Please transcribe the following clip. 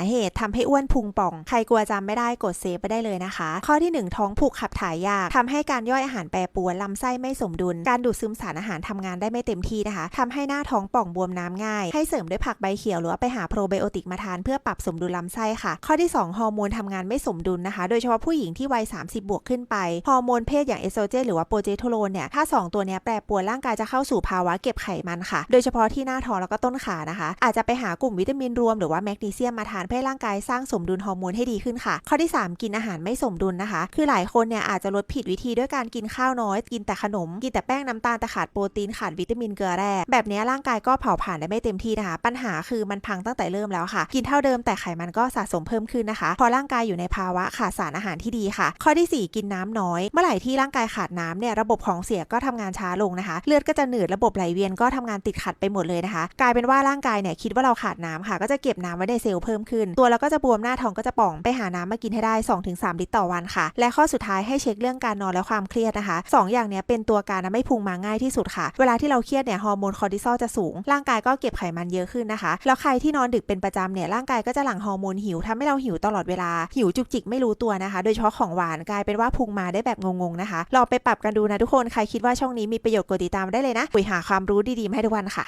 าเหตุทำให้อ้วนพุงป่อง ใครกลัวจำไม่ได้กดเซฟไปได้เลยนะคะ ข้อที่ 1 ท้องผูกขับถ่ายยากทำให้การย่อยอาหารแปรปรวนลำไส้ไม่สมดุล การดูดซึมสารอาหารทำงานได้ไม่เต็มที่นะคะทำให้หน้าท้องป่องบวมน้ำง่าย ให้เสริมด้วยผักใบเขียวหรือว่าไปหาโปรไบโอติกมาทานเพื่อปรับสมดุลลำไส้ค่ะ ข้อที่ 2 ฮอร์โมนทำงานไม่สมดุลนะคะ โดยเฉพาะผู้หญิงที่วัย 30 บวกขึ้นไป ฮอร์โมนเพศอย่างเอสโตรเจนหรือว่าโปรเจสเตอโรนเนี่ย ถ้า 2 ตัวนี้แปรปรวนร่างกายจะเข้าสู่ภาวะเก็บไขมันค่ะ โดยเฉพาะที่หน้าท้องแล้วก็ต้นขานะคะ อาจจะไปหากลุ่มวิตามินรวมหรือว่าแมกนีเซียมมาทานเพื่อให้ร่างกายสร้างสมดุลฮอร์โมนให้ดีขึ้นค่ะ ข้อที่ 3 กินอาหารไม่สมดุลนะคะ คือหลายคนเนี่ยอาจจะลดผิดวิธีด้วยการกินข้าวน้อย กินแต่ขนม กินแต่แป้งน้ำตาลแต่ขาดโปรตีนขาดวิตามินเกลือแร่แบบนี้ร่างกายก็เผาผลาญได้ไม่เต็มที่นะคะ ปัญหาคือมันพังตั้งแต่เริ่มแล้วค่ะ กินเท่าเดิมแต่ไขมันก็สะสมเพิ่มขึ้นนะคะ พอร่างกายอยู่ในภาวะขาดสารอาหารที่ดีค่ะ ข้อที่ 4 กินน้ำน้อย เมื่อไหร่ที่ร่างกายขาดน้ำเนี่ยระบบของเสียก็ทำงานช้าลงนะคะ เลือดก็จะหนืดระบบไหลเวียนก็ทำงานติดขัดไปหมดเลยนะคะ กลายเป็นว่าร่างกายเนี่ยคิดว่าเราขาดน้ำค่ะ ก็จะเก็บน้ำไว้ในเซลล์เพิ่มขึ้น ตัวเราก็จะบวมหน้าท้องก็จะป่องไปหาน้ำมากินให้ได้ 2-3 ลิตรต่อวันค่ะ และข้อสุดท้ายให้เช็คเรื่องการนอนและความเครียดนะคะสออย่างนี้เป็นตัวการทำให้พุงมาง่ายที่สุดค่ะ เวลาที่เราเครียดเนี่ยฮอร์โมนคอร์ติซอลจะสูง ร่างกายก็เก็บไขมันเยอะขึ้นนะคะ แล้วใครที่นอนดึกเป็นประจำเนี่ยร่างกายก็จะหลั่งฮอร์โมนหิวทำให้เราหิวตลอดเวลา หิวจุกจิกไม่รู้ตัวนะคะ โดยเฉพาะของหวานกลายเป็นว่าพุงมาได้แบบงงๆนะคะลองไปปรับกันดูนะทุกคนใครคิดว่าช่องนี้มีประโยชน์กดติดตามได้เลยนะปุ๋ยหาความรู้ดีๆมาให้ทุกวันค่ะ